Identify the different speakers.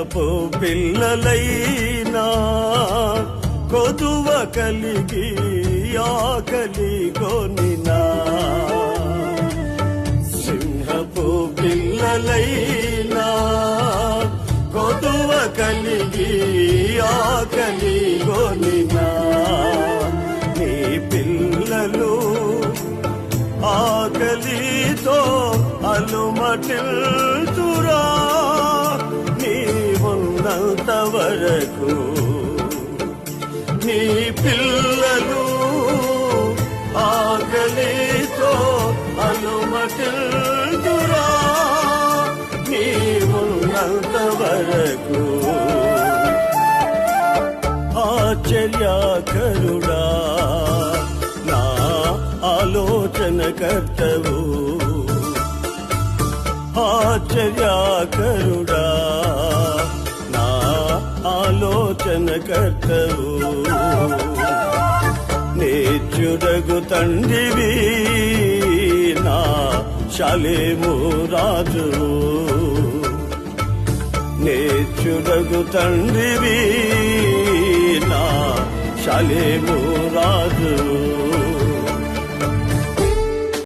Speaker 1: సింహపు పిల్లలైనా కొదువ కలిగి ఆకలి కొనినా. సింహపు పిల్లలైనా కొదువ కలిగి ఆకలి కొనినా. నీ పిల్లలు ఆకలితో అలుమటిల్తురా ఉన్నంత వరకు నీ పిల్లలు ఆకలితో అలుమటిల్తురా నీ ఉన్నంత వరకు ఆశ్చర్యకరుడా. నా ఆలోచన కర్తవు ఆశ్చర్యకరుడా. నా ఆలోచన కర్తవు. నేర్చుడగు తండ్రివి నా శాలేము రాజు. నేర్చుడగు తండ్రివి నా శాలేము రాజు.